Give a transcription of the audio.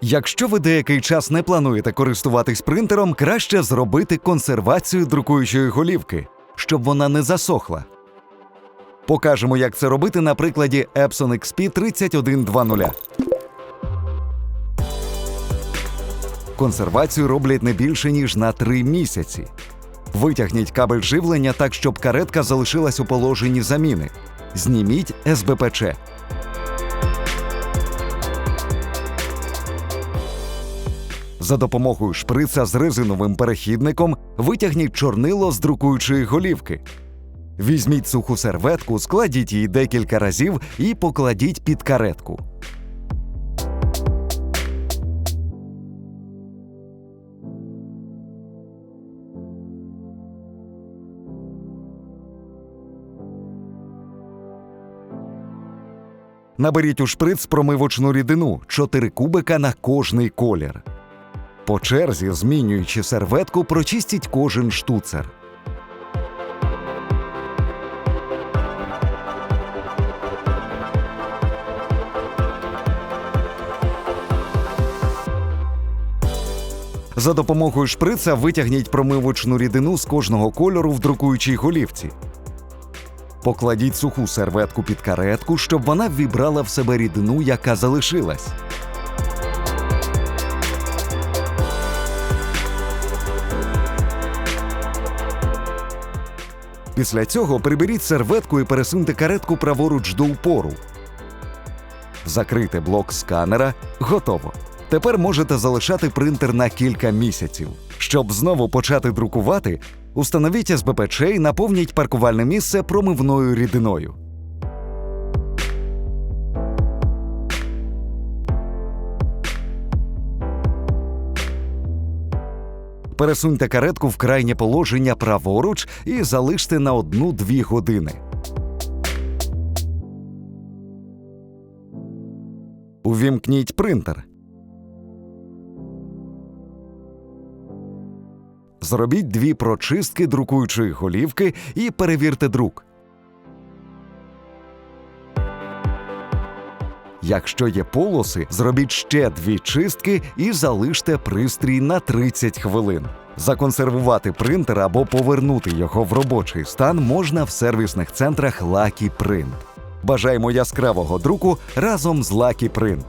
Якщо ви деякий час не плануєте користуватись принтером, краще зробити консервацію друкуючої голівки, щоб вона не засохла. Покажемо, як це робити на прикладі Epson XP 3120. Консервацію роблять не більше ніж на 3 місяці. Витягніть кабель живлення так, щоб каретка залишилась у положенні заміни. Зніміть СБПЧ. За допомогою шприца з резиновим перехідником витягніть чорнило з друкуючої голівки. Візьміть суху серветку, складіть її декілька разів і покладіть під каретку. Наберіть у шприц промивочну рідину 4 кубика на кожний колір. По черзі, змінюючи серветку, прочистіть кожен штуцер. За допомогою шприца витягніть промивочну рідину з кожного кольору в друкуючій голівці. Покладіть суху серветку під каретку, щоб вона ввібрала в себе рідину, яка залишилась. Після цього приберіть серветку і пересуньте каретку праворуч до упору. Закрити блок сканера. Готово. Тепер можете залишати принтер на кілька місяців. Щоб знову почати друкувати, установіть СБПЧ і наповніть паркувальне місце промивною рідиною. Пересуньте каретку в крайнє положення праворуч і залиште на 1-2 години. Увімкніть принтер. Зробіть дві прочистки друкуючої голівки і перевірте друк. Якщо є полоси, зробіть ще дві чистки і залиште пристрій на 30 хвилин. Законсервувати принтер або повернути його в робочий стан можна в сервісних центрах Lucky Print. Бажаємо яскравого друку разом з Lucky Print.